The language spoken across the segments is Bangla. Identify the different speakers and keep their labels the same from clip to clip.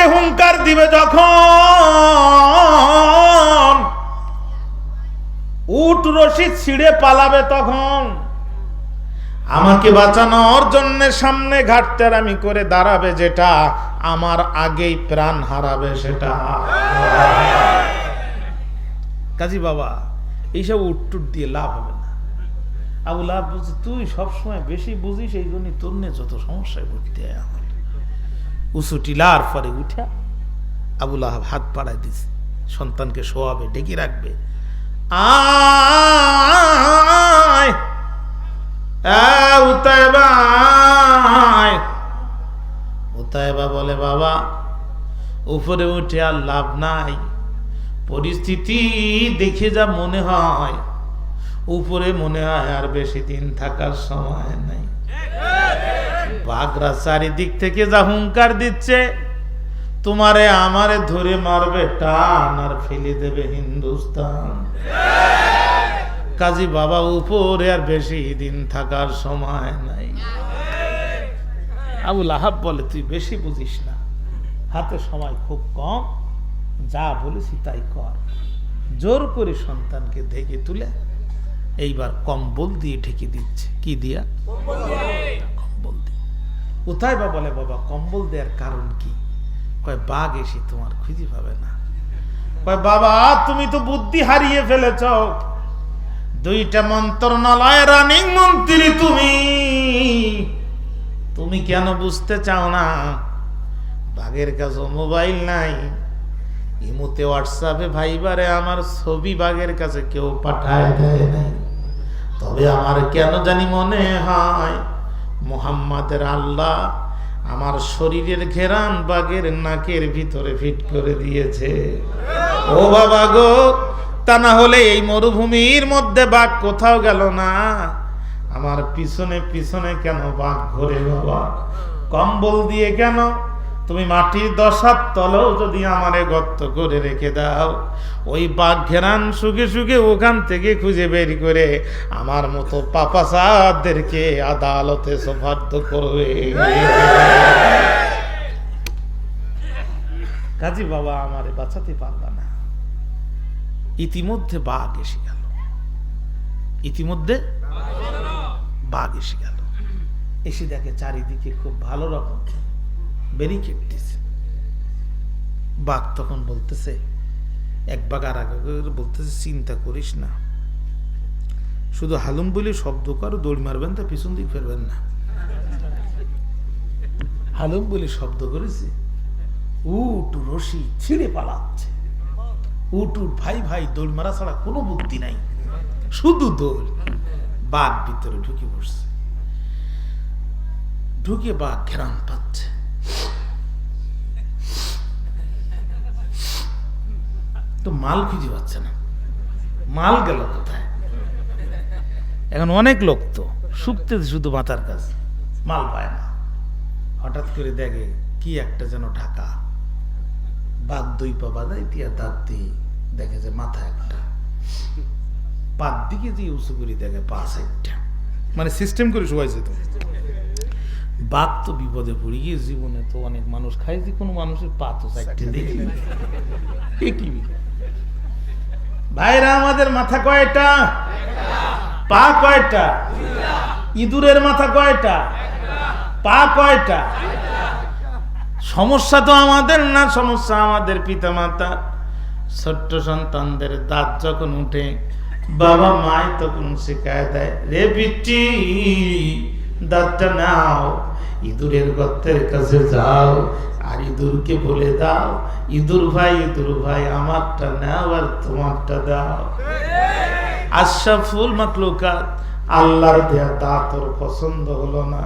Speaker 1: সন্তানকে হুঙ্কার দিবে যখন। উট রশি ছিঁড়ে পালাবে তখন। আমাকে বাঁচানোর জন্য সামনে ঘাটতের আমি করে দাঁড়াবে যেটা আমার আগেই প্রাণ হারাবে সেটা। কাজী বাবা, এইসব উটটুট দিয়ে লাভ হবে না। আবু লাভ বুঝি তুই সবসময় বেশি বুঝিস, এই জন্যই তোর যত সমস্যায় হয় আমার উঁচু টিলার পরে উঠা আবুল আহাব হাত পাড়ায় দিছে। সন্তানকে শোয়াবে, ডেকে রাখবে। উতায়বা বলে, বাবা, উপরে উঠে আর লাভ নাই। পরিস্থিতি দেখে যা মনে হয়। উপরে মনে হয় আর বেশি দিন থাকার সময় নাই। বাঘরা চারিদিক থেকে যা হুঙ্কার দিচ্ছে, তোমারে আমারে ধরে মারবে, টান আর ফেলে দেবে হিন্দুস্তান। কাজী বাবা উপরে আর বেশি দিন থাকার সময় নাই। আবুল আহাব বলে, তুই বেশি বুঝিস না। হাতে সময় খুব কম, যা বলেছি তাই কর। জোর করে সন্তানকে দেখে তুলে, এইবার কম্বল দিয়ে ঢেকে দিচ্ছে। কি দিয়া? কম্বল দিয়ে। কোথায় বা বলে, বাবা, কম্বল দেওয়ার কারণ কি? কয়, বাঘ এসে তোমার খুঁজে পাবে না। কয়, বাবা, তুমি তো বুদ্ধি হারিয়ে ফেলেছ। দুইটা মন্ত্রণালয় রানিং মন্ত্রী তুমি। তুমি কেন বুঝতে চাও না? বাঘের কাছে মোবাইল নাই। ইমুতে হোয়াটসঅ্যাপে ভাইবারে আমার ছবি বাঘের কাছে কেউ পাঠায় দেয় নাই। তবে আমার কেন জানি মনে হয় মোহাম্মদের আল্লাহ আমার শরীরের ঘেরান বাঘের নাকের ভিতরে ফিট করে দিয়েছে। ও বাবা গো, তা না হলে এই মরুভূমির মধ্যে বাঘ কোথাও গেল না? আমার পিছনে পিছনে কেন বাঘ ঘোরে বাবা? কম্বল দিয়ে কেন তুমি মাটির দশার তলেও যদি আমারে গর্ত করে রেখে দাও, ওই বাঘ ঘেরান সুখে শুকে ওখান থেকে খুঁজে বের করে আমার মতো পাপাসাদেরকে আদালতে সোফার্দ করবে। কাজী বাবা আমারে বাঁচাতে পারবা না। ইতিমধ্যে বাঘ এসে গেল। ইতিমধ্যে বাঘ এসে গেল। এসে দেখে চারিদিকে খুব ভালো রকম। ব্যারিকেড দিছে বাঘ তখন বলতেছে, এক বাঘ আর এক বলতেছে, চিন্তা করিস না। শুধু হালুম বলে শব্দ করো, দৌড় মারবেন তা পিছন দিক ফেরবেন না। হালুম বলে শব্দ করেছে, উট, রশি ছিঁড়ে পালাচ্ছে। উট উট, ভাই ভাই, দৌড় মারা ছাড়া কোনো বুদ্ধি নাই। শুধু দৌড়। বাঘ ভিতরে ঢুকে পড়ছে। ঢুকে বাঘ ঘেরান পাচ্ছে। তো মাল খুঁজে পাচ্ছে না। মাল গেল কোথায়? এখন অনেক লোক তো, শুকতে শুধু মাথার কাজ, মাল পায় না। হঠাৎ করে দেখে কি একটা যেন ঢাকা। বাঘ দুই পা বাজায় তিয়া দাঁত দিয়ে দেখে যে মাথা একটা। পাত দিকে যে উঁচু করে দেখে পা সাইডটা। মানে সিস্টেম করে শোয়াইছে তো। বাঘ তো বিপদে পড়ে। গিয়ে জীবনে তো অনেক মানুষ যে কোনো মানুষের পা তো ভাইরা, আমাদের মাথা কয়টা? পা কয়টা? ইঁদুরের মাথা কয়টা? পা কয়টা? সমস্যা তো আমাদের না, সমস্যা আমাদের পিতা মাতা ছোট্ট সন্তানদের দাঁত যখন উঠে, বাবা মাই তখন শেখায় দেয়, রে বিটি, দাঁতটা নাও। ইঁদুরের গর্তের কাছে যাও, আর ইঁদুরকে বলে দাও, ইঁদুর ভাই ইঁদুর ভাই, আমারটা নাও আর তোমারটা দাও। আশরাফুল মাকলুকাত আল্লাহর দেয়া দাঁত ওর পছন্দ হলো না।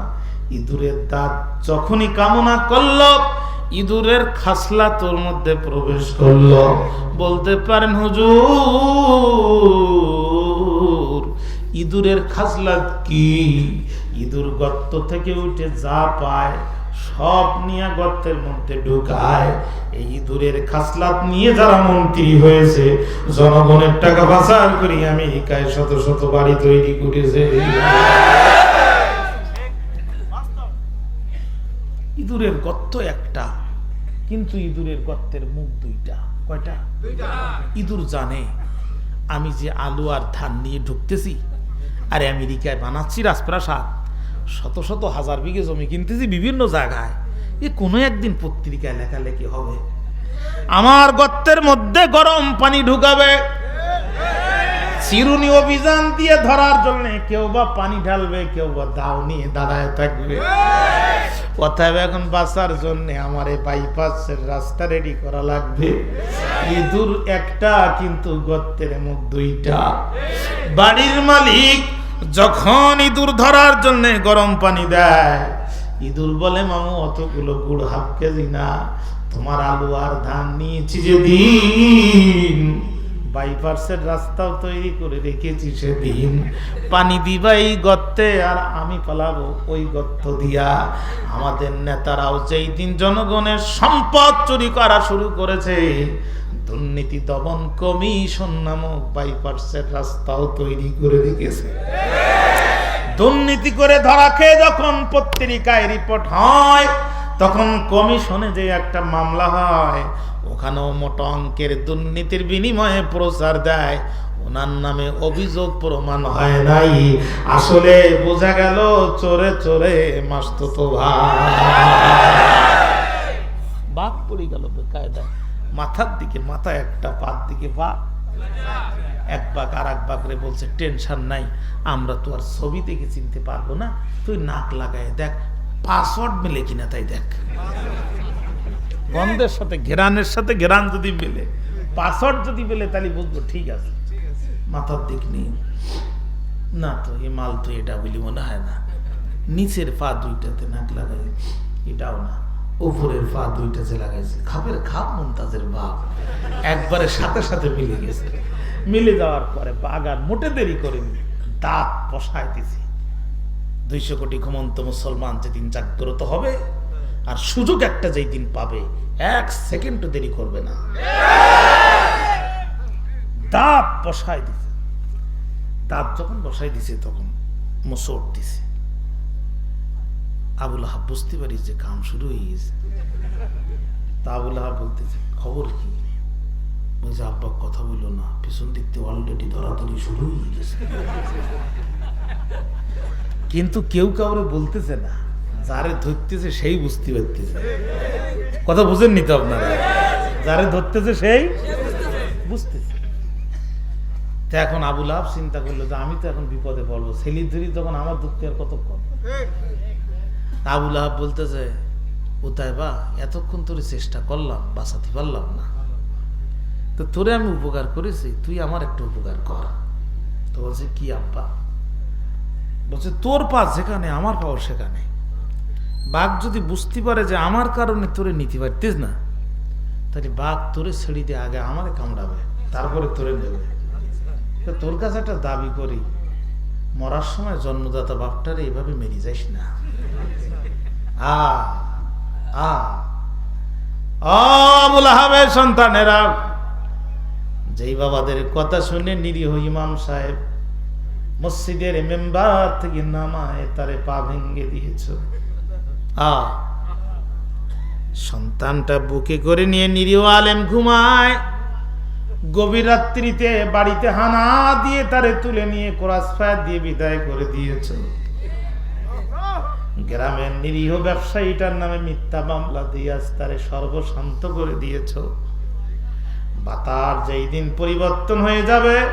Speaker 1: ইঁদুরের দাঁত যখনই কামনা করল, ইঁদুরের খাসলা তোর মধ্যে প্রবেশ করল। বলতে পারেন, হুজুর ইঁদুরের খাসলা কি? ইঁদুর গর্ত থেকে উঠে যা পায় সব নিয়ে গর্তের মধ্যে ঢুকায়। এই ইঁদুরের খাসলাত নিয়ে যারা মন্ত্রী হয়েছে জনগণের টাকা পাচার করি আমেরিকায় শত শত বাড়ি তৈরি করেছে। ইঁদুরের গর্ত একটা কিন্তু ইঁদুরের গর্তের মুখ দুইটা। কয়টা? ইঁদুর জানে আমি যে আলু আর ধান নিয়ে ঢুকতেছি আর আমেরিকায় বানাচ্ছি রাজপ্রাসাদ। শত শত হাজার বিঘে জমি কিনতেছি বিভিন্ন জায়গায়। এ কোনো একদিন পত্রিকায় লেখালেখি হবে। আমার গর্তের মধ্যে গরম পানি ঢুকাবে। চিরুনি অভিযান দিয়ে ধরার জন্য কেউ বা পানি ঢালবে, কেউ বা দাও নিয়ে দাঁড়ায় থাকবে। অতএব এখন বাঁচার জন্য আমার এই বাইপাসের রাস্তা রেডি করা লাগবে। ইঁদুর একটা, কিন্তু গর্তের মুখ দুইটা। বাড়ির মালিক যখন ইঁদুর ধরার জন্য গরম পানি দেয়, ইঁদুর বলে, মামু, অতগুলো গুড় হাফ কেজি না। তোমার আলু আর ধান নিয়েছি যেদিন। বাইপাসের রাস্তাও তৈরি করে রেখেছি সেদিন। পানি দিবা এই গর্তে, আর আমি পালাবো ওই গর্ত দিয়া। আমাদের নেতারাও যেই দিন জনগণের সম্পদ চুরি করা শুরু করেছে, দুর্নীতি দমন কমিশন নামক বাইপাসের রাস্তাও তৈরি করে রেখেছে। দুর্নীতি করে ধরা খেয়ে যখন পত্রিকায় রিপোর্ট হয় তখন কমিশনে যে একটা মামলা হয়, ওখানেও মোটা অঙ্কের দুর্নীতির বিনিময়ে প্রচার দেয়। ওনার নামে অভিযোগ প্রমাণ হয় নাই। আসলে বোঝা গেল চোরে চোরে মাস্ত তো বাঘ পড়ে গেল বেকায়দায়। মাথার দিকে মাথা একটা পার দিকে পা। এক বাঘ আর এক বাঘরে বলছে, টেনশন নাই, আমরা তো আর ছবি দেখে চিনতে পারব না। তুই নাক লাগায় দেখ পাসওয়ার্ড মিলে কিনা তাই দেখ। গন্ধের সাথে ঘেরানের সাথে ঘেরান যদি মেলে। পাসওয়ার্ড যদি মেলে তাহলে বুঝব ঠিক আছে। মাথার দিক নেই। না তো এই মাল তো এটা বলি মনে হয় না। নিচের পা দুইটাতে নাক লাগাই এটাও না। উপরের পা দুইটাতে লাগাইছে। খাপের খাপ মন্তাজের বাপ। একবারে সাথে সাথে মিলে গেছে। মিলে যাওয়ার পরে বাগান মোটে দেরি করেনি। দাঁত বসায় দিছি দুইশো কোটি ঘুমন্ত মুসলমান যেদিন জাগ্রত হবে, আর সুযোগ একটা যেই দিন পাবে, এক সেকেন্ডও দেরি করবে না। দাঁত বসায় দিছে। দাঁত যখন বসাই দিছে, তখন মোসর দিছে। আবুল আহাব বুঝতে পারি যে কাম শুরু হয়ে গেছে। তা আবুল আহাব বলতেছে, খবর কি? ওই যে আব্বা, কথা বলল না। পিছন দিক থেকে অলরেডি ধরাধরি শুরু হয়ে গেছে। কিন্তু কেউ কাউরে বলতেছে না, যারে ধরতেছে সেই বুঝতে পারতেছে কথা বুঝেননি তো আপনারা? যারে ধরতেছে সেই বুঝতেছে তো এখন আবুল আহাব চিন্তা করল যে আমি তো এখন বিপদে পড়ব। ছেলি ধরি তখন আমার দুঃখ আর কতক্ষণ আবুল আহাব বলতেছে কোথায় বা এতক্ষণ তোর চেষ্টা করলাম, বাঁচাতে পারলাম না। তো তোরে আমি উপকার করেছি, তুই আমার একটা উপকার কর। তো বলছে, কি আব্বা? বলছে, তোর পা যেখানে, আমার পাও সেখানে। বাঘ যদি বুঝতে পারে যে আমার কারণে তোরে নিতে পারতিস না, তাহলে বাঘ তোরে ছেড়ে দিয়ে আগে আমারে কামড়াবে, তারপরে তোরে নেবে। তো তোর কাছে একটা দাবি করি, মরার সময় জন্মদাতা বাপটারে এইভাবে মেরে যাইস না। আ আ অবুল আহাবের সন্তানেরা, যেই বাবাদের কথা শুনে নিরীহ ইমাম সাহেব মসজিদের মেম্বার থেকে নামায়, তারে পা ভেঙ্গে দিয়েছ। আ। সন্তানটা বুকে করে নিয়ে নিরীহ আলেম ঘুমায়। গভীর রাত্রিতে বাড়িতে হানা দিয়ে তারে তুলে নিয়ে কোরাস ফায়ার দিয়ে বিদায় করে দিয়েছ। গ্রামের নিরীহ ব্যবসায়ীটার নামে মিথ্যা মামলা দিয়ে আজ তারে সর্বশান্ত করে দিয়েছ। বাতার যেই দিন পরিবর্তন হয়ে যাবে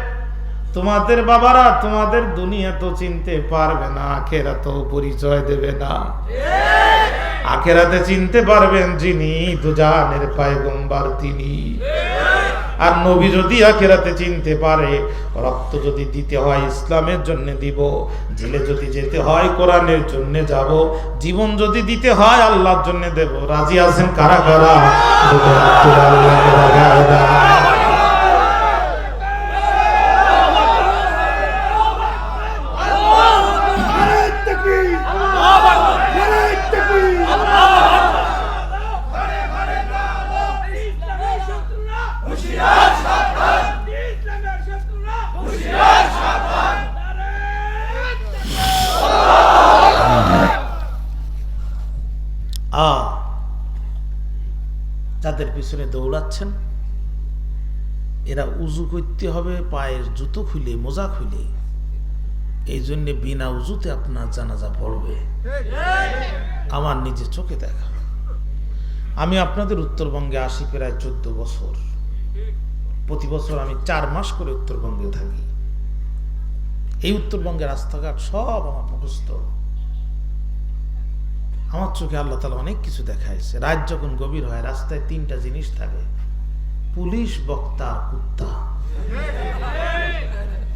Speaker 1: তোমাদের বাবারা তোমাদের দুনিয়া তো চিনতে পারবে না আখেরা তো পরিচয় দেবে না। আখেরাতে চিনতে পারবেন যিনি দুজানের পায়গম্বার তিনি। আর নবী যদি আখেরাতে চিনতে পারে, রক্ত যদি দিতে হয় ইসলামের জন্য দিব, জেলে যদি যেতে হয় কোরআনের জন্য যাব, জীবন যদি দিতে হয় আল্লাহর জন্য দেব। রাজি আছেন কারা কারা? যাদের পিছনে দৌড়াচ্ছেন। এরা উজু করতে হবে, পায়ের জুতো খুলে, মোজা খুলে। এই জন্য বিনা উজুতে আপনার জানাজা পড়বে। আমার নিজে চোখে দেখা। আমি আপনাদের উত্তরবঙ্গে আসি প্রায় চোদ্দ বছর। প্রতি বছর আমি চার মাস করে উত্তরবঙ্গে থাকি। এই উত্তরবঙ্গের রাস্তাঘাট সব আমার মুখস্থ। আমার চোখে আল্লাহ তালা অনেক কিছু দেখাইছে। রাত যখন গভীর হয়, রাস্তায় তিনটা জিনিস থাকে। পুলিশ, বক্তা কুত্তা।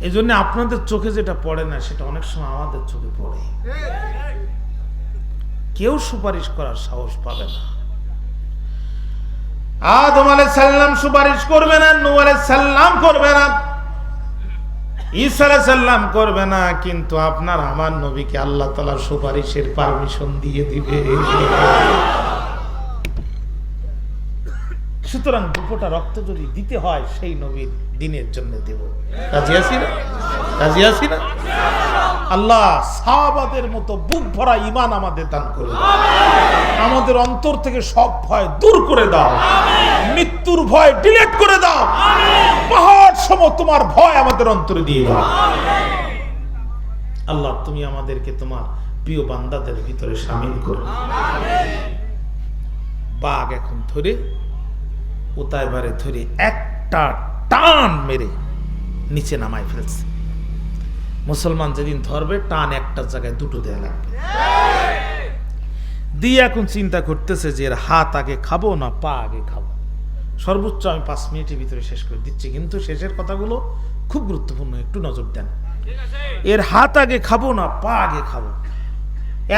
Speaker 1: এই জন্য আপনাদের চোখে যেটা পড়ে না, সেটা অনেক সময় আমাদের চোখে পড়ে। কেউ সুপারিশ করার সাহস পাবে না। আদম আলাই সাল্লাম সুপারিশ করবে না নু আলাই সাল্লাম করবে না। আলাই সাল্লাম করবে না, কিন্তু আপনার আমার নবীকে আল্লাহ তালা সুপারিশের পারমিশন দিয়ে দিবে। সুতরাং দুপোটা রক্ত যদি দিতে হয়, সেই নবীর দিনের জন্য দেব। কাজী আসি না? কাজিয়াছি না? আল্লাহ সাহাবাদের মতো বুক ভরা ইমান আমাদের দান করে আমাদের অন্তর থেকে সব ভয় দূর করে দাও। মৃত্যুর ভয় ডিলেট করে দাও। পাহাড় সম তোমার ভয় আমাদের অন্তরে দিয়ে দাও। আল্লাহ, তুমি আমাদেরকে তোমার প্রিয় বান্দাদের ভিতরে সামিল করো। বাঘ এখন ধরে উতায় বারে ধরে একটা টান মেরে নিচে নামায় ফেলছে। মুসলমান যেদিন ধরবে, টান একটা জায়গায় দুটো দেয়া লাগবে। দিয়ে এখন চিন্তা করতেছে যে এর হাত আগে খাব না পা আগে খাব। সর্বোচ্চ আমি পাঁচ মিনিটের ভিতরে শেষ করে দিচ্ছি। কিন্তু শেষের কথাগুলো খুব গুরুত্বপূর্ণ, একটু নজর দেন। এর হাত আগে খাব না পা আগে খাব।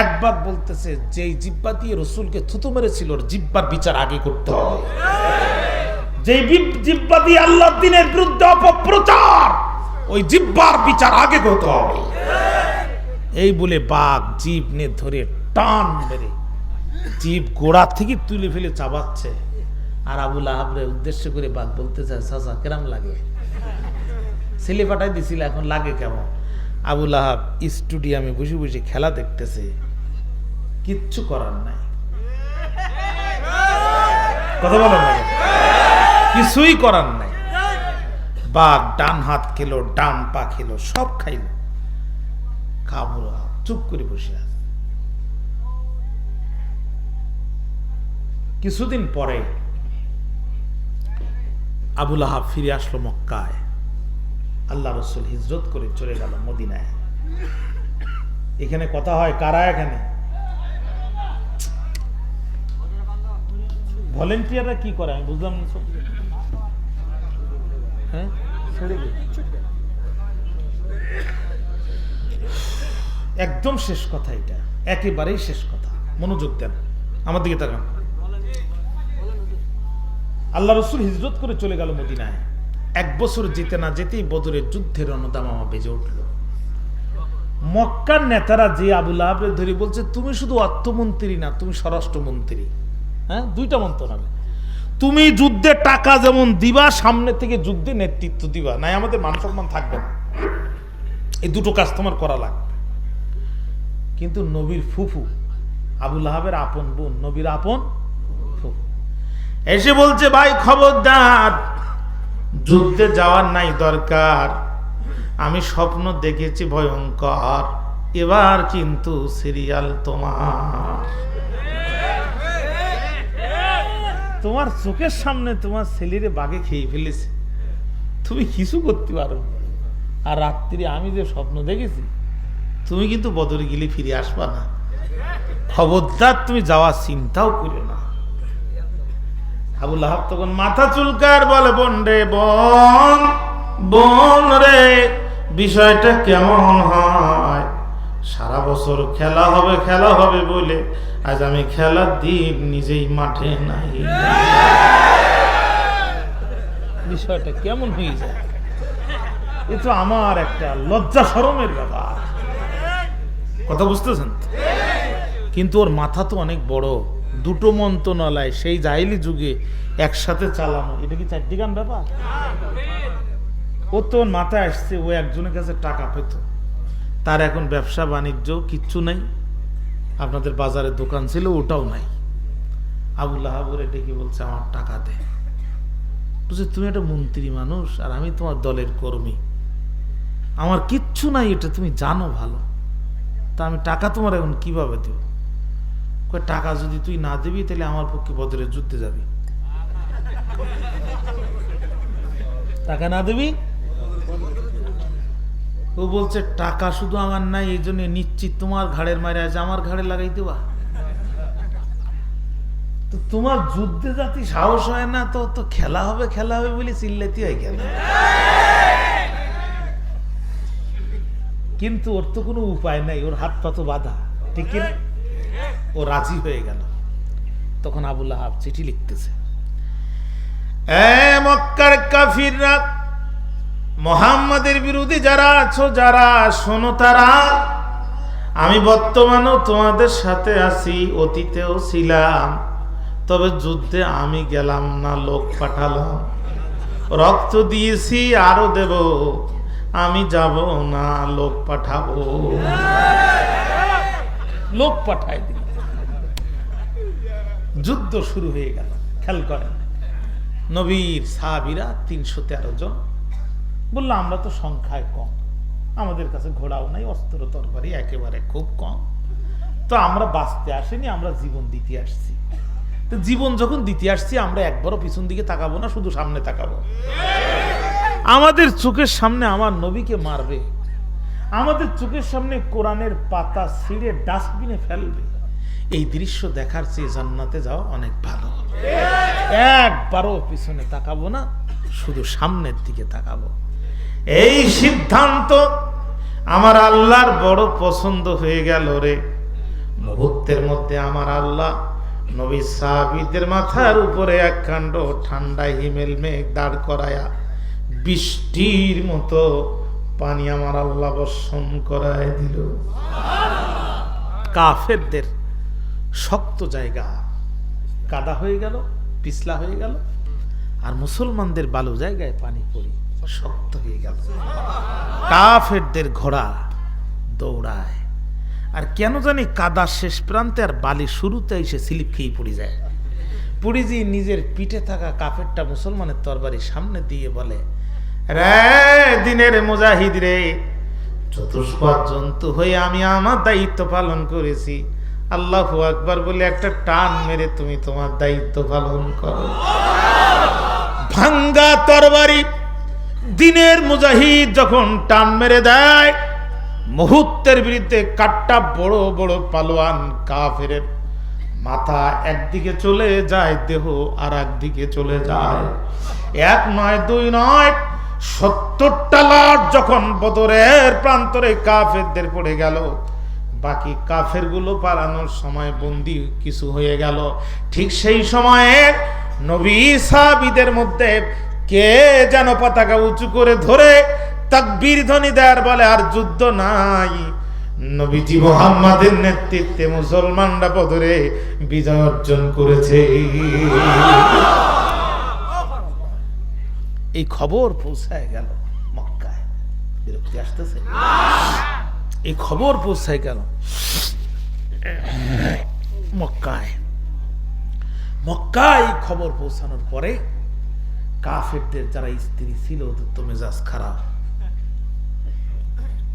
Speaker 1: এক বাক বলতেছে, যেই জিব্বা দিয়ে রসুলকে থুতু মেরেছিল, ওর জিব্বার বিচার আগে করতে হবে। যেই জিব্বা দিয়ে আল্লাহ দিনের বিরুদ্ধে অপপ্রচার ওই জিব্বার বিচার আগে করতে হবে। এই বলে বাঘ জীব নিয়ে ধরে টান মেরে জীব গোড়া থেকে তুলে ফেলে চাবাচ্ছে। আর আবুল আহাবরে উদ্দেশ্য করে বাঘ বলতে চায়, চাচা, কেরাম লাগে? ছেলে পাঠাই দিছিল, এখন লাগে কেমন? আবুল আহাব স্টুডিয়ামে বসে বসে খেলা দেখতেছে। কিচ্ছু করার নাই। কথা বলেন? কিছুই করার নাই। বাঘ ডান হাত খেলো, ডান পা খেলো, সব খাইল। খাবুল চুপ করে বসে আছে। কিছুদিন পরে আবুল আহাব ফিরে আসলো মক্কায়। আল্লাহ রসুল হিজরত করে চলে গেল মদিনায়। এখানে কথা হয় কারা এখানে? ভলেন্টিয়াররা কি করে? আমি বুঝলাম না। হ্যাঁ। একদম শেষ কথা এটা। একেবারেই শেষ কথা। মনোযোগ দেন। আমার দিকে তাকান। আল্লাহ রসুল হিজরত করে চলে গেল মদিনায়। এক বছর যেতে না যেতেই বদরের যুদ্ধের অনুদামামা বেজে উঠল। মক্কার নেতারা যে আবুল আহবের ধরে বলছে, তুমি শুধু অর্থমন্ত্রী না, তুমি স্বরাষ্ট্রমন্ত্রী। হ্যাঁ? দুইটা মন্ত্রণালয়। তুমি যুদ্ধে টাকা যেমন দিবা, সামনে থেকে যুদ্ধে নেতৃত্ব দিবা। নাই, আমাদের মান সম্মান থাকবে না। এই দুটো কাজ তোমার করা লাগবে। কিন্তু নবীর ফুফু, আবুল আহাবের আপন বোন, নবীর আপন এসে বলছে, ভাই, খবরদার, যুদ্ধে যাওয়ার নাই দরকার। আমি স্বপ্ন দেখেছি ভয়ঙ্কর। এবার কিন্তু সিরিয়াল তোমার। তোমার চোখের সামনে তোমার ছেলেরে বাঘে খেয়ে ফেলেছে। তুমি কিছু করতে পারো। আর রাত্রি আমি যে স্বপ্ন দেখেছি, তুমি কিন্তু বদরে গেলে ফিরে আসবা না। খবরদার তুমি যাওয়ার চিন্তাও করে না। আবুল আহাব তখন মাথা চুলকার বলে বোন রে বোন বোন রে বিষয়টা কেমন হয়? সারা বছর খেলা হবে খেলা হবে বলে আজ আমি খেলার দিন নিজেই মাঠে নাই। বিষয়টা কেমন হয়ে যায়? এ তো আমার একটা লজ্জা সরমের ব্যাপার। কথা বুঝতেছেন? কিন্তু ওর মাথা তো অনেক বড়। দুটো মন্ত্রণালয়, সেই জাহিলি যুগে একসাথে চালানো। এটা কি চারটি গান ব্যাপার? ও তো ওর মাথায় আসছে, ও একজনের কাছে টাকা পেত। তার এখন ব্যবসা, বাণিজ্য কিচ্ছু নাই। আপনাদের বাজারে দোকান ছিল, ওটাও নাই। আবুল আহাবুরে ডেকে বলছে, আমার টাকা দে। বলছে, তুমি একটা মন্ত্রী মানুষ আর আমি তোমার দলের কর্মী। আমার কিচ্ছু নাই, এটা তুমি জানো ভালো। তা আমি টাকা তোমার এখন কীভাবে দেব? টাকা যদি তুই না দিবি, তাহলে আমার পক্ষে বদরে যুদ্ধে যাবি। টাকা না দিবি? ও বলছে, টাকা শুধু আমার নাই, এই জন্য নিশ্চিত তোমার ঘাড়ের মারে আছে আমার ঘাড়ে লাগাই দেবা। তো তোমার যুদ্ধে জাতি সাহস হয় না, তো তো খেলা হবে খেলা হবে বলে চিল্লাতি হয় কেন? কিন্তু ওর তো কোনো উপায় নাই, ওর হাত পা তো বাধা, ঠিক ও রাজি হয়ে গেল। তখন আবুল্লাহ চিঠি লিখতেছে মক্কার মোহাম্মদের বিরুদ্ধে যারা আছো, যারা শোনো তারা, আমি বর্তমানেও তোমাদের সাথে আছি, অতীতেও ছিলাম, তবে যুদ্ধে আমি গেলাম না, লোক পাঠালাম। রক্ত দিয়েছি, আরও দেব, আমি যাব না, লোক পাঠাবো। লোক পাঠাই দিল যুদ্ধ শুরু হয়ে গেল, খেয়াল করেন। নবীর সাহাবিরা তিনশো তেরো জন বলল, আমরা তো সংখ্যায় কম। আমাদের কাছে ঘোড়াও নাই, অস্ত্র তরবারি একেবারে খুব কম। তো আমরা বাঁচতে আসিনি, আমরা জীবন দিতে আসছি। তো জীবন যখন দিতে আসছি, আমরা একবারও পিছন দিকে তাকাবো না, শুধু সামনে তাকাবো। আমাদের চোখের সামনে আমার নবীকে মারবে। আমাদের চোখের সামনে কোরআনের পাতা ছিঁড়ে ডাস্টবিনে ফেলবে। এই দৃশ্য দেখার চেয়ে জান্নাতে যাওয়া অনেক ভালো। একবারও পিছনে তাকাবো না, শুধু সামনের দিকে তাকাবো। এই সিদ্ধান্ত আমার আল্লাহর বড় পছন্দ হয়ে গেল রে। মুহূর্তের মধ্যে আমার আল্লাহ নবী সাহাবিদের মাথার উপরে এক কাণ্ড ঠান্ডা হিমেল মেঘ দাঁড় করায়া বৃষ্টির মতো পানি আমার আল্লাহ বর্ষণ করায় দিল। কাফেরদের শক্ত জায়গা। কাদা হয়ে গেল, পিছলা হয়ে গেল, আর মুসলমানদের বালু জায়গায় পানি পড়ি। শক্ত হয়ে গেল। কাফেরদের ঘোড়া দৌড়ায়। আর কেন জানি কাদা শেষ প্রান্তে আর বালি শুরুতে এসে স্লিপ খেয়ে পড়ে যায়। যেয়ে নিজের পিঠে থাকা কাফেরটা মুসলমানের তরবারি সামনে দিয়ে বলে, রে দিনের মুজাহিদ রে, চতুষ্পদ জন্তু হয়ে আমি আমার দায়িত্ব পালন করেছি। আল্লাহ আকবার বলে একটা টান মেরে তুমি তোমার দায়িত্ব পালন করো। ভাঙ্গা তরবারি দিনের মুজাহিদ যখন টান মেরে দেয়, মুহূর্তের বিরুদ্ধে কাটটা বড় বড় পালোয়ান কাফের মাথা একদিকে চলে যায়, দেহ আর একদিকে চলে যায়। এক নয়, দুই নয়, সত্তরটা লাট যখন বদরের প্রান্তরে কাফেরদের পড়ে গেল, বাকি কাফেরগুলো পালানোর সময় বন্দি কিছু হয়ে গেল। ঠিক সেই সময়ে নবী সাহাবীদের মধ্যে কে যেন পতাকা উঁচু করে ধরে তাকবীর ধ্বনি দেয়ার বলে, আর যুদ্ধ নাই। নবীজি মোহাম্মদের নেতৃত্বে মুসলমানরা বদরে বিজয় অর্জন করেছে। এই খবর পৌঁছায় গেল মক্কায়। বিরক্তি আসতেছে? এই খবর পৌঁছায় গেল মক্কায়। মক্কায় খবর পৌঁছানোর পরে কাফেরদের যারা স্ত্রী ছিল, ওদের তো মেজাজ খারাপ।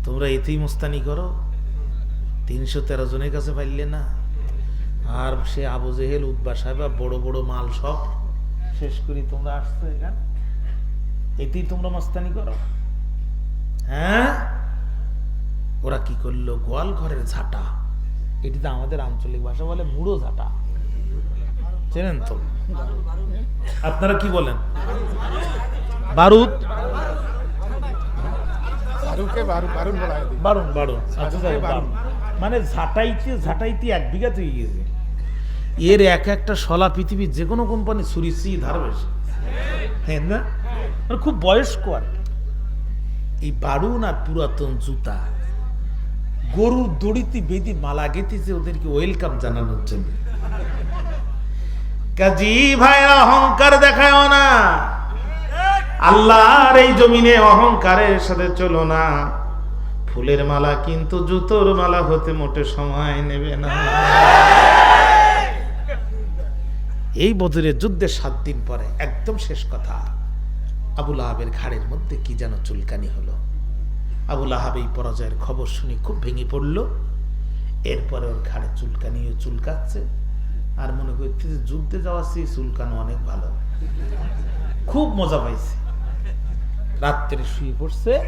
Speaker 1: তোমরা এতেই মুস্তানি করো? তিনশো তেরো জনের কাছে পাইলে না। আর সে আবু জেহেল উদ্বা বড় বড় মাল সব শেষ করি তোমরা আসছো এখানে? এতেই তোমরা মস্তানি করো? হ্যাঁ? ওরা কি করল? গোয়াল ঘরের ঝাঁটা। এটি তো আমাদের আঞ্চলিক ভাষা বলে মুড়ো ঝাঁটা। চেনেন তো? আপনারা কি বলেন? বারুদ?
Speaker 2: বারুন
Speaker 1: বারুন বারুন আচ্ছা
Speaker 2: বারুন।
Speaker 1: মানে ঝাঁটাইতে ঝাঁটাইতে এক বিঘা হয়ে গেছে এর এক একটা শলা পৃথিবীর যে কোনো কোম্পানি সুরিসি ধারবে হ্যাঁ না? মানে খুব বয়স্ক আর কি। এই বারুন আর পুরাতন জুতা। গরুর দড়িতে বেদি মালা গেতেছে ওদেরকে ওয়েলকাম জানানোর জন্য। কাজী ভাই, অহংকার দেখায় না। আল্লাহর এই জমিনে অহংকারের সাথে চলো না। ফুলের মালা কিন্তু জুতোর মালা হতে মোটে সময় নেবে না। এই বদরের যুদ্ধের সাত দিন পরে একদম শেষ কথা, আবুল আহাবের ঘাড়ের মধ্যে কি যেন চুলকানি হলো। আবুল আহাব এই পরাজয়ের খবর শুনে খুব ভেঙে পড়ল। এরপরে ওর ঘাড়ে চুলকানিও চুলকাচ্ছে। আর মনে করছে যে যুদ্ধে যাওয়ার চেয়ে চুলকানো অনেক ভালো। খুব মজা পাইছে। রাত্রে শুয়ে পড়ছে,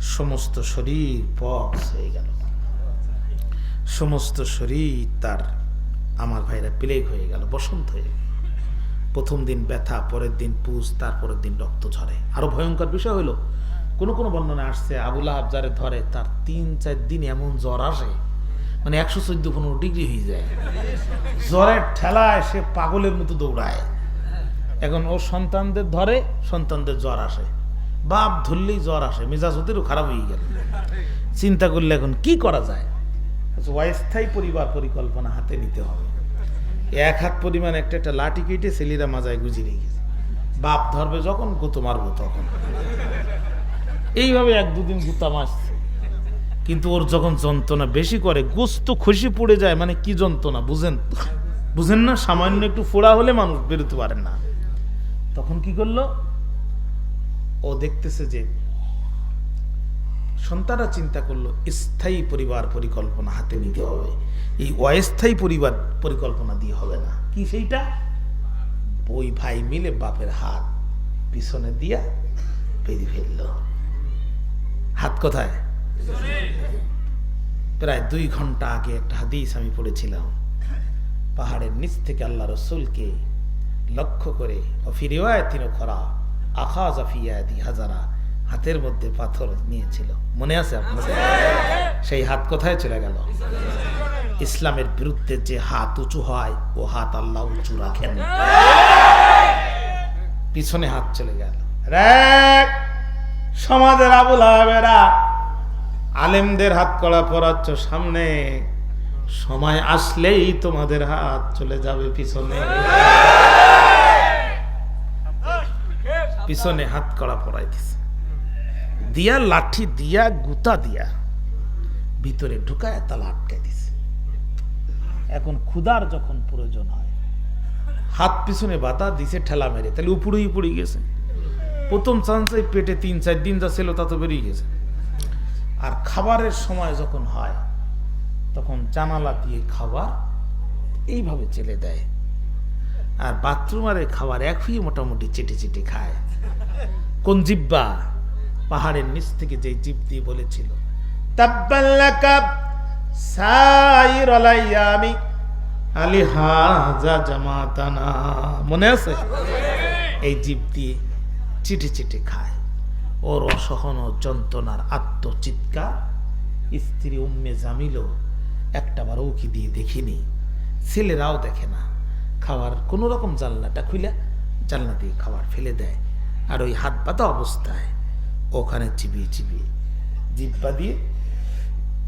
Speaker 1: সমস্ত শরীর পক্স হয়ে গেল। সমস্ত শরীর তার আমার ভাইরা প্লেগ হয়ে গেল, বসন্ত হয়ে। প্রথম দিন ব্যথা, পরের দিন পুষ তারপরের দিন রক্ত ঝরে। আরও ভয়ঙ্কর বিষয় হলো, কোনো কোনো বর্ণনা আসছে, আবুল আহাব যারে ধরে, তার তিন চার দিন এমন জ্বর আসে মানে একশো চোদ্দ পনেরো ডিগ্রি হয়ে যায়। জ্বরের ঠেলায় সে পাগলের মতো দৌড়ায়। এখন ও সন্তানদের ধরে, সন্তানদের জ্বর আসে। বাপ ধরলেই জ্বর আসে, মেজাজ ওদেরও খারাপ হয়ে গেল। চিন্তা করলে এখন কি করা যায়? অস্থায়ী পরিবার পরিকল্পনা হাতে নিতে হবে। এক হাত পরিমাণ একটা একটা লাঠি কেটে ছেলেরা মাজায় গুজিয়ে রেখেছে বাপ ধরবে যখন, গুতো মারবো তখন। এইভাবে এক দুদিন গুতা মারছে কিন্তু ওর যখন যন্ত্রণা বেশি করে, গোস্ত খসে পড়ে যায় মানে কি যন্ত্রণা, বুঝেন? বুঝেন না? সামান্য একটু ফোড়া হলে মানুষ বেরোতে পারেন না। তখন কি করল? ও দেখতেছে যে সন্তানরা চিন্তা করল, স্থায়ী পরিবার পরিকল্পনা হাতে নিতে হবে। এই অস্থায়ী পরিবার পরিকল্পনা দিয়ে হবে না। কি সেইটা? বই ভাই মিলে বাপের হাত পিছনে দিয়া বেরিয়ে ফেলল। হাত কোথায়? প্রায় দুই ঘণ্টা আগে একটা হাদিস আমি পড়েছিলাম। পাহাড়ের নিচ থেকে আল্লাহ রসুলকে লক্ষ্য করে অফিরিওয়াতিনো খরা আখা জাফিয়াদি হাজারা হাতের মধ্যে পাথর নিয়েছিল। মনে আছে আপনাদের সেই হাত কোথায় চলে গেল? ইসলামের বিরুদ্ধে যে হাত উঁচু হয় ও হাত আল্লাহ উঁচু রাখেন। পিছনে হাত চলে গেল। রে সমাজের আবুল আহবেরা আলেমদের হাত কড়া পড়াচ্ছ সামনে। সময় আসলেই তোমাদের হাত চলে যাবে পিছনে। পিছনে হাত করা পড়াইতেছে দিয়া লাঠি দিয়া, গুতা দিয়া ভিতরে ঢুকায় তালা আটকাই দিছে এখন ক্ষুদার যখন প্রয়োজন হয়, হাত পিছনে বাতা দিছে ঠেলা মেরে। তাহলে উপরেই পড়ে গেছে। প্রথম চান্সে পেটে তিন চার দিন যা ছিল তা তো বেরিয়ে গেছে। আর খাবারের সময় যখন হয়, তখন জানালা দিয়ে খাবার এইভাবে চেলে দেয়। আর বাথরুমারে খাবার একই মোটামুটি চেটে চেটে খায়। কোন জিব্বা পাহাড়ের নিচ থেকে যে জিব দিয়ে বলেছিল মনে আছে? এই জীব দিয়ে চিটে চিটে খায়। ওর অসহন যন্ত্রণার আত্মচিৎকার। স্ত্রী উম্মে জামিলও একটাবার উকি দিয়ে দেখিনি। ছেলেরাও দেখে না। খাওয়ার কোনো রকম জানলাটা খুলে জানলা দিয়ে খাবার ফেলে দেয়। আর ওই হাত পাতা অবস্থায় ওখানে চিবিয়ে চিবিয়ে জিব্বা দিয়ে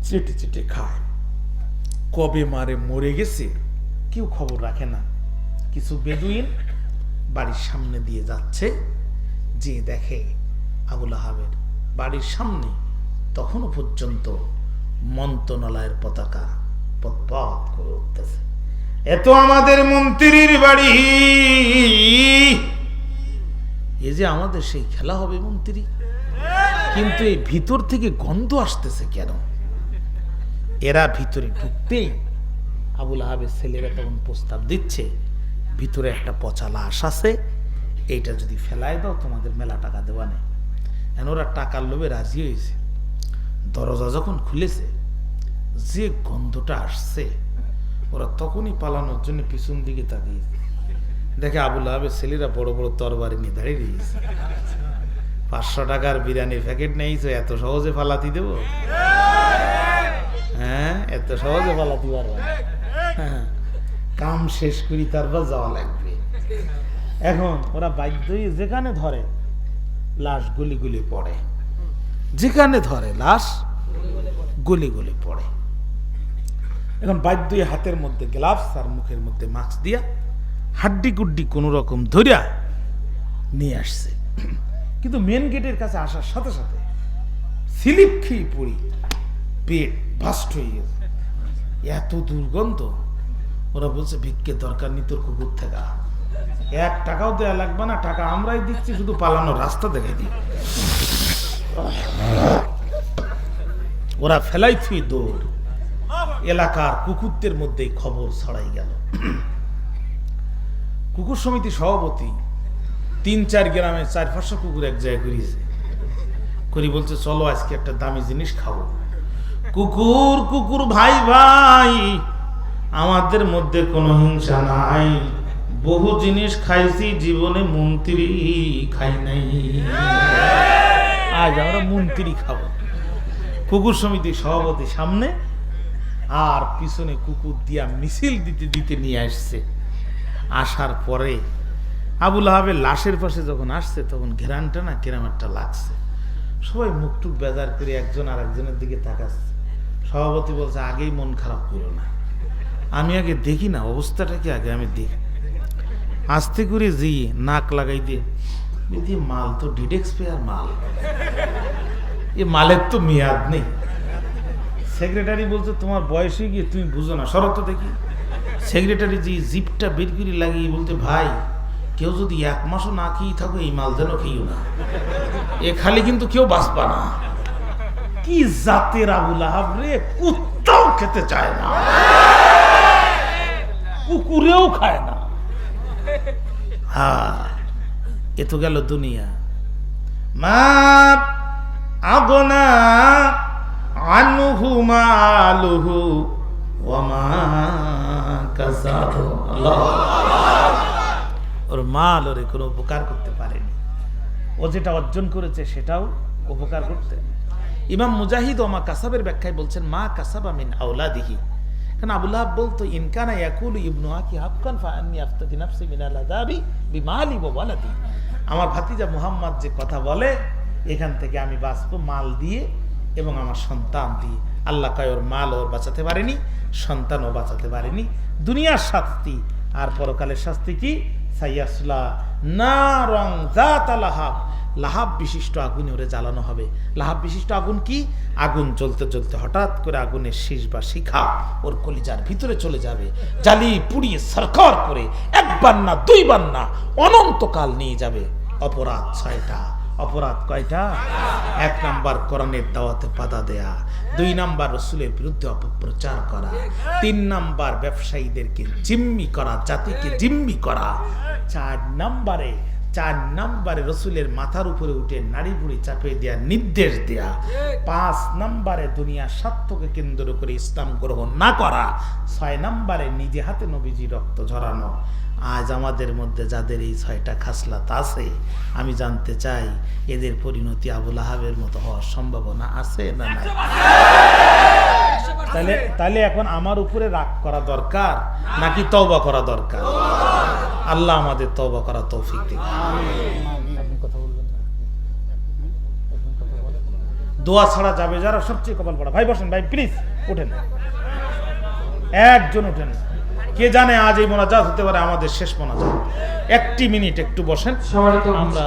Speaker 1: চেটে চেটে খায়। কবে মারে মরে গেছে কেউ খবর রাখে না। কিছু বেদুইন বাড়ির সামনে দিয়ে যাচ্ছে। যে দেখে আবুল আহাবের বাড়ির সামনে তখনও পর্যন্ত মন্ত্রণালয়ের পতাকা পথ করে উঠতেছে। এত আমাদের মন্ত্রীর বাড়ি। এ যে আমাদের সেই খেলা হবে মন্ত্রী। কিন্তু এই ভিতর থেকে গন্ধ আসতেছে কেন? এরা ভিতরে ঢুকতেই আবুল আহাবের ছেলেরা তখন প্রস্তাব দিচ্ছে, ভিতরে একটা পচা লাশ আছে, এইটা যদি ফেলায় দাও, তোমাদের মেলা টাকা দেওয়া নেই। এখন ওরা টাকার লোভে রাজি হয়েছে। দরজা যখন খুলেছে যে গন্ধটা আসছে ওরা তখনই পালানোর জন্য পিছন দিকে তাকিয়েছে দেখে আবুল আহাবের ছেলেরা বড় বড় তরবারি নিয়ে দাঁড়িয়ে দিয়েছে পাঁচশো টাকার বিরিয়ানির প্যাকেট নেইছো এত সহজে পালাতি দেবো? হ্যাঁ এত সহজে পালাতে পারব হ্যাঁ, কাম শেষ করি তারপর যাওয়া লাগবে। এখন ওরা বাধ্যই যেখানে ধরে লাশ গুলি গুলি পড়ে। যেখানে ধরে লাশ গুলি গুলি পড়ে। এখন বাধ্যই হাতের মধ্যে গ্লাভস আর মুখের মধ্যে মাস্ক দিয়া হাড্ডি গুড্ডি কোনো রকম ধরিয়া নিয়ে আসছে। কিন্তু মেন গেটের কাছে আসার সাথে সাথে স্লিপ খেয়ে পড়ি, পেট ভাস্ট হয়ে গেছে। এত দুর্গন্ধ, ওরা বলছে ভিক্ষে দরকার নি তোর কুকুর থেকে এক টাকাও দেয়া লাগবে না, টাকা আমরাই দিচ্ছি, শুধু পালানোর রাস্তা দেখাই দিই। ওরা ফেলাই থুই দৌড়। এলাকার কুকুরদের মধ্যেই খবর ছড়াই গেল। কুকুর সমিতি সভাপতি তিন চার গ্রামে চার পাঁচশো কুকুর এক জায়গায় করিয়েছে করি বলছে, চলো আজকে একটা দামি জিনিস খাব। কুকুর কুকুর, ভাই ভাই, আমাদের মধ্যে কোনো হিংসা নাই। বহু জিনিস খাইছি, জীবনে মন্ত্রী খাই নাই। আজ আমরা মন্ত্রী খাব। কুকুর সমিতির সভাপতি সামনে, আর পিছনে কুকুর দিয়া মিছিল দিতে দিতে নিয়ে আসছে। আসার পরে আবুল আহাবের লাশের পাশে যখন আসছে, তখন ঘেরানটা না কিরাম একটা লাগছে। সবাই মুখটুক বেজার করে একজন আর একজনের দিকে তাকাচ্ছে। সভাপতি বলছে, আগেই মন খারাপ করো না। আমি আগে দেখি না, অবস্থাটা কি আগে আমি দেখি। আস্তে করে জি, নাক লাগাই দিয়ে। দিদি মাল তো ডিডেক্স পেয়ার মাল। এ মালের তো মেয়াদ নেই। সেক্রেটারি বলছে, তোমার বয়স হয়ে গিয়ে তুমি বুঝো না শরত দেখি। সেক্রেটারি যে জিপটা বের করে লাগিয়ে বলতে ভাই, কেউ যদি এক মাসও না খেয়ে থাকো, এই মাল যেন খেয়েও না। এ খালি কিন্তু কেউ বাঁচবা না। কি জাতের আবুল আহাব রে, কুত্তাও খেতে চায় না। কুকুরেও খায় না। এ তো গেল দুনিয়া। মা আগনা আনুহু মালুহু আল্লাহ ওর মাল ওরে কোনো উপকার করতে পারেনি। ও যেটা অর্জন করেছে সেটাও উপকার করতে। ইমাম মুজাহিদ ওমা কাসাবের ব্যাখ্যায় বলছেন মা কাসাবা মিন আওলাদিহি। কারণ আবুল্লাহ বলতো ইনকানা ইয়াকুল ইবনু আকি ফাআন্নি আফতাদি নাফসি মিনাল আযাবি বিমালি ওয়া ওয়ালাদি। আমার ভাতিজা মুহাম্মদ যে কথা বলে, এখান থেকে আমি বাঁচবো মাল দিয়ে এবং আমার সন্তান দিয়ে। আল্লাহ কয়, ওর মাল ওর বাঁচাতে পারেনি, সন্তানও বাঁচাতে পারেনি। দুনিয়ার শাস্তি আর পরকালের শাস্তি কি? সাইয়াসলা না রং জাত লাহাব লাহাব বিশিষ্ট আগুনে ওরে জ্বালানো হবে। লাহাব বিশিষ্ট আগুন কি? আগুন জ্বলতে জ্বলতে হঠাৎ করে আগুনের শীষ বা শিখা ওর কলিজার ভিতরে চলে যাবে। জ্বালিয়ে পুড়িয়ে সরকার করে একবার না দুইবার না অনন্তকাল নিয়ে যাবে। অপরাধ ছয়টা। অপরাধ কয়টা? এক নাম্বার কোরআনের দাওয়াতে বাধা দেয়া। দুই নাম্বার রসুলের বিরুদ্ধে অপপ্রচার করা। তিন নাম্বার ব্যবসায়ীদেরকে জিম্মি করা, জাতিকে জিম্মি করা। চার নাম্বারে চার নাম্বারে রসুলের মাথার উপরে উঠে নারী বুড়ি চাপিয়ে দেওয়ার নির্দেশ দেয়া। পাঁচ নাম্বারে দুনিয়ার স্বার্থকে কেন্দ্র করে ইসলাম গ্রহণ না করা। ছয় নাম্বারে নিজে হাতে নবীজি রক্ত ঝরানো। আজ আমাদের মধ্যে যাদের এই ছয়টা খাসলাত আছে আমি জানতে চাই এদের পরিণতি আবুল আহাবের মতো হওয়ার সম্ভাবনা আছে না নাই? তাহলে তাহলে এখন আমার উপরে রাগ করা দরকার নাকি তওবা করা দরকার? আল্লাহ আমাদের তওবা করা তৌফিক দিন আপনি কথা বলবেন না দোয়া ছাড়া যাবে যারা সবচেয়ে কপাল পড়া। ভাই বসেন ভাই প্লিজ উঠেন। একজন উঠেন। কে জানে আজ এই মোনাজাত হতে পারে আমাদের শেষ মোনাজাত। একটি মিনিট একটু বসেন। আমরা